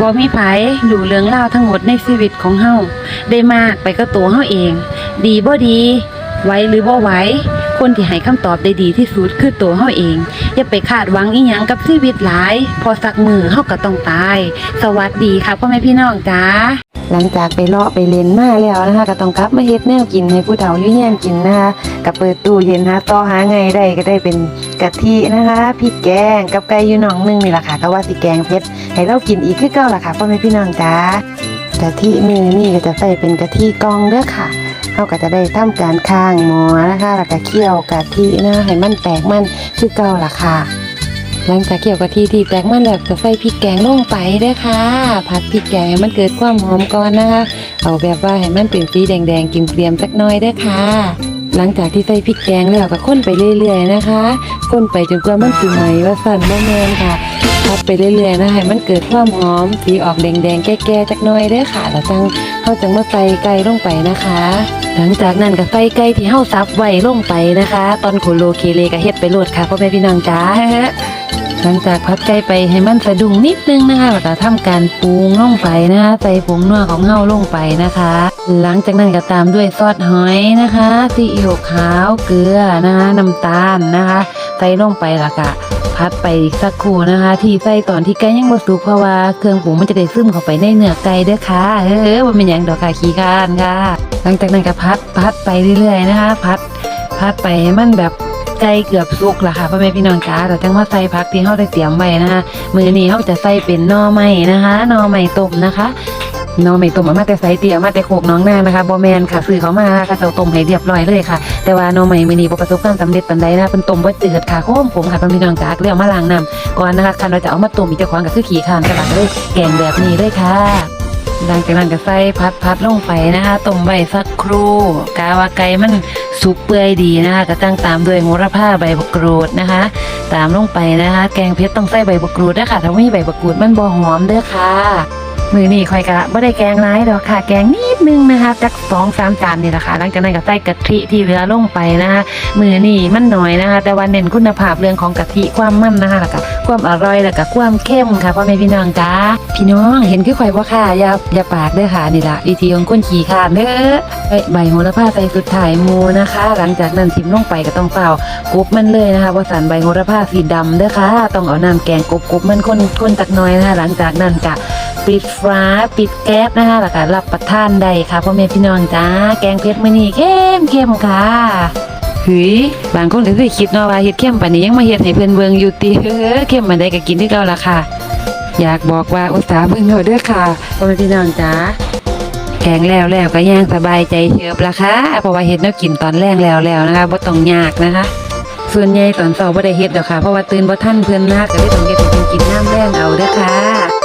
บ่มีไผรู้เรื่องราวทั้งหมดในชีวิตของเฮาได้มากไปก็ตัวเฮาเอง ดีบ่ดี ไหวหรือบ่ไหว คนที่ให้คำตอบได้ดีที่สุดคือตัวเฮาเอง อย่าไปคาดหวังอีหยังกับชีวิตหลาย พอสักมือเฮาก็ต้องตาย สวัสดีค่ะพ่อแม่พี่น้องจ้าหลังจากไปเลาะไปเล่นมาแล้วนะคะ ก็ต้องกลับมาเฮ็ดแนวกินให้ผู้เฒ่าอยู่เฮียนกินนะคะก็เปิดตู้เย็นหาต่อหาไงได้ก็ได้เป็นกะทินะคะพริกแกงกับไก่อยู่หนองหนึงนี่แหละค่ะก็ว่าสิแกงเผ็ดให้เรากินอีกคือเก่าล่ะค่ะพ่อแม่พี่น้องจ้ากะทิมือนี่ก็จะใส่เป็นกะทิกองเด้อค่ะ เขาก็จะได้ทำการค้างหมอนะคะแล้วก็เคี่ยวกะทินะให้มันแตกมันคือเก่าล่ะค่ะหลังจากเคี่ยวกะทิที่แตกมันแล้วก็ใส่พริกแกงลงไปด้อค่ะผัดพริกแกงให้มันเกิดความหอมก่อนนะคะเอาแบบว่าให้มันเป็นสีแดงๆกินเกรียมสักหน่อยด้อค่ะหลังจากที่ใส่พริกแกงแล้วก็ค้นไปเรื่อยๆนะคะค้นไปจนกว่ามันสิไหมว่าสั่นบ่แม่นค่ะพัดไปเรื่อยๆนะให้มันเกิดความหอมสีออกแดงๆแก่ๆจักหน่อยเด้อค่ะแล้วจังเขาจังมาใส่ไก่ลงไปนะคะ หลังจากนั้นก็ใส่ไก่ที่เฮาซับไว้ลงไปนะคะ ตอนโคโลเคเลก็เฮ็ดไปโลดค่ะพ่อแม่พี่น้องจ้าหลังจากพัดไก่ไปให้มันสะดุ้งนิดนึงนะคะแล้วก็ทำการปรุงลงไปนะคะใส่ผงนัวของเฮาลงไปนะคะ หลังจากนั้นก็ตามด้วยซอสหอยนะคะซีอิ๊วขาวเกลือนะคะน้ำตาลนะคะ ใส่ลงไปและก็ พัดไปสักครู่นะคะ ที่ใส่ตอนที่ไก่ยังบ่สุกเพราะว่าเครื่องปรุงมันจะได้ซึมเข้าไปในเนื้อไก่เด้อค่ะเออว่าเป็นหยังดอกค่ะขี้คร้านค่ะ หลังจากนั้นก็พัดพัดไปเรื่อยๆนะคะ พัดพัดไปให้มันแบบไก่เกือบสุกละค่ะพ่อแม่พี่น้องจ้าแต่จังว่าใส่ผักที่เฮาได้เตรียมไว้นะคะมือนี้เฮาจะใส่เป็นน่อไม้นะคะน่อไม้ต้มนะคะ น่อไม้ต้มอามาแต่ใส่เตรียมาแต่โขกน้องนานะคะบ่แมนค่ะซื้อเขามาค่ะเจ้าต้มให้เรียบร้อยเลยค่ะ แต่ว่าน่อไม้มื้อนี้บ่ประสบความสำเร็จปานใดนะเป็นต้มบ่จืดค่ะโค้มผมค่ะพี่น้องจ้าก็เลยเอามาล้างน้ำก่อนนะคะคันเราจะเอามาต้มอีกเจ้าของก็คือขี้ข้านกระดาษเลยแกงแบบนี้เลยค่ะหลังจากนั้นก็ใส่พัดพัดลงไปนะคะต้มไว้สักครู่กาวาไก่มันสุกเปื่อยดีนะคะก็ตั้งตามด้วยโหระพาใบมะกรูดนะคะ ตามลงไปนะคะ แกงเพชรต้องใส่ใบมะกรูดด้ค่ะถ้าไม่มีใบมะกรูดมันบ่หอมเด้อค่ะ มือนี่ค่อยกะไม่ได้แกงร้ายดอกค่ะ แกงนิดนึงนะคะจักสองสามจานนี่แหละค่ะหลังจากนั้นก็ใส่กะทิที่เหลือลงไปนะคะมือนี่มันหน่อยนะคะ แต่ว่าเน้นคุณภาพเรื่องของกะทิความมั่นนะคะแล้วก็ความอร่อยแล้วก็ความเข้มค่ะพ่อแม่พี่น้องจ้าพี่น้องเห็นคือข่อยบ่ค่ะอย่าอย่าปากเด้อค่ะนี่ละวิธีของคนขี่ขาดเด้อใบโหระพาใส่สุดท้ายมูนะคะ หลังจากนั้นทิมลงไปก็ต้องเปล่ากุบมันเลยนะคะว่าสันใบโหระพาสีดำเด้อค่ะ ต้องเอาน้ำแกงกุบกุบมันคนคนตักน้อยนะคะหลังจากนั้นก็ ปิดฟ้าปิดแก๊สนะคะแล้วก็รับประทานได้ค่ะพ่อแม่พี่น้องจ้าแกงเผ็ดมื้อนี้เข้มเข้มค่ะเฮ้ยบางคนก็สิคิดเนาะว่าเฮ็ดเข้มปานนี้ยังมาเฮ็ดให้เพิ่นเบิ่งอยู่ติเฮ้อเข้มมันได้ก็กินคือเก่าละค่ะ อยากบอกว่าอุตส่าห์เบิ่งเอาเด้อค่ะพ่อแม่พี่น้องจ้าแกงแล้วแล้วก็ย่างสบายใจเชิบละค่ะเพราะว่าเฮ็ดแนวกินตอนแรกแล้วแล้วนะคะบ่ต้องยากนะคะ ส่วนใหญ่ตอนเช้าบ่ได้เฮ็ดดอกค่ะ เพราะว่าตื่นบ่ทันเพิ่อนมากก็เลยต้องเฮ็ดให้เพิ่นกินน้ำแรงเอาเด้อค่ะ